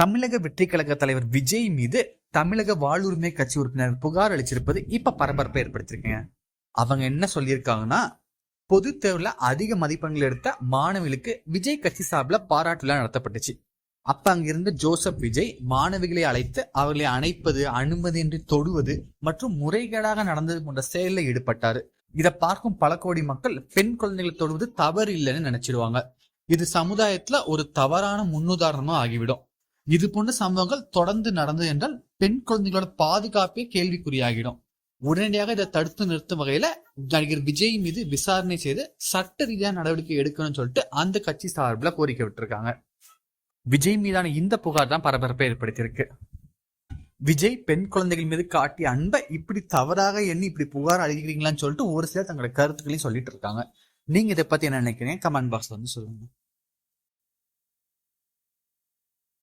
தமிழக வெற்றி கழக தலைவர் விஜய் மீது தமிழக வாழ்வுரிமை கட்சி உறுப்பினர் புகார் அளிச்சிருப்பது இப்ப பரபரப்பை ஏற்படுத்திருக்கீங்க அவங்க என்ன சொல்லியிருக்காங்கன்னா பொது தேர்வுல அதிக மதிப்பெண்கள் எடுத்த மாணவிகளுக்கு விஜய் கட்சி சார்பில் பாராட்டு விழா நடத்தப்பட்டுச்சு. அப்ப அங்கிருந்த ஜோசப் விஜய் மாணவிகளை அழைத்து அவர்களை அணைப்பது அனுமதியின்றி தொடுவது மற்றும் முறைகேடாக நடந்தது போன்ற செயலில் ஈடுபட்டாரு. இதை பார்க்கும் பல கோடி மக்கள் பெண் குழந்தைகளை தொடுவது தவறு இல்லைன்னு நினைச்சிடுவாங்க இது சமுதாயத்துல ஒரு தவறான முன்னுதாரணமா ஆகிவிடும். இது போன்ற சம்பவங்கள் தொடர்ந்து நடந்தது என்றால் பெண் குழந்தைகளோட பாதுகாப்பே கேள்விக்குறியாகிடும். உடனடியாக இதை தடுத்து நிறுத்தும் வகையில நடிகர் விஜய் மீது விசாரணை செய்து சட்ட ரீதியான நடவடிக்கை எடுக்கணும்னு சொல்லிட்டு அந்த கட்சி சார்பில் கோரிக்கை விட்டுருக்காங்க. விஜய் மீதான இந்த புகார் தான் பரபரப்பை ஏற்படுத்தியிருக்கு. விஜய் பெண் குழந்தைகள் மீது காட்டிய அன்பை இப்படி தவறாக எண்ணி இப்படி புகார் அளிக்கிறீங்களான்னு சொல்லிட்டு ஒரு சிலர் தங்களோட கருத்துக்களையும் சொல்லிட்டு இருக்காங்க. நீங்க இதை பத்தி என்ன நினைக்கிறீங்க? கமெண்ட் பாக்ஸ்ல வந்து சொல்லுங்க.